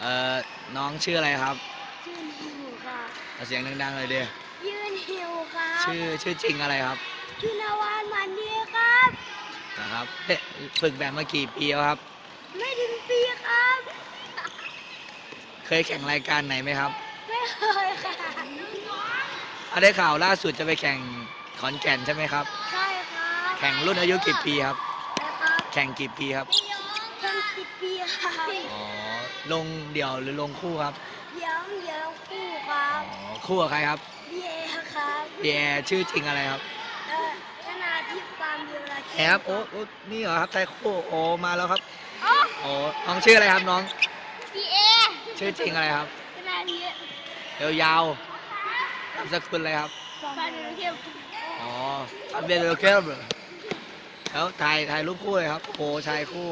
เอ่อ น้องชื่ออะไรครับ ชื่อนิวครับเอาเสียงดังๆเลยดิยืนหิวครับชื่อชื่อจริงอะไรครับชื่อนาวานมันดีครับ นะครับเอ๊ะฝึกแบบมากี่ปีแล้วครับ ไม่ถึงปีครับ เคยแข่งรายการไหนไหมครับไม่เคยค่ะ เอาได้ข่าวล่าสุดจะไปแข่งขอนแก่นใช่ไหมครับ ใช่ครับแข่งรุ่นอายุกี่ปีครับนะครับแข่งกี่ปีครับ เป็นสิบปีครับ อ๋อ ลงเดี่ยวหรือลงคู่ครับ เดี๋ยวเดี๋ยวคู่ครัอ๋อบคู่กับใครครับพี่เอครับเบียร์ชื่อจริงอะไรครับ เอ่อธนาทิพย์ปามเดียวละแอบโอ้โอ้นี่เหรอครับไทยคู่โอ้มาแล้วครับอ๋อโอ้น้องชื่ออะไรครับน้อง พี่เอชื่อจริงอะไรครับธนาทิพย์เดี๋ยวยาวๆนามสกุลอะไรครับ ปามเดียวเทียบอ๋อทำเบียร์เรลเคิล แล้วถ่ายถ่ายรูปคู่เลยครับโอ้ชายคู่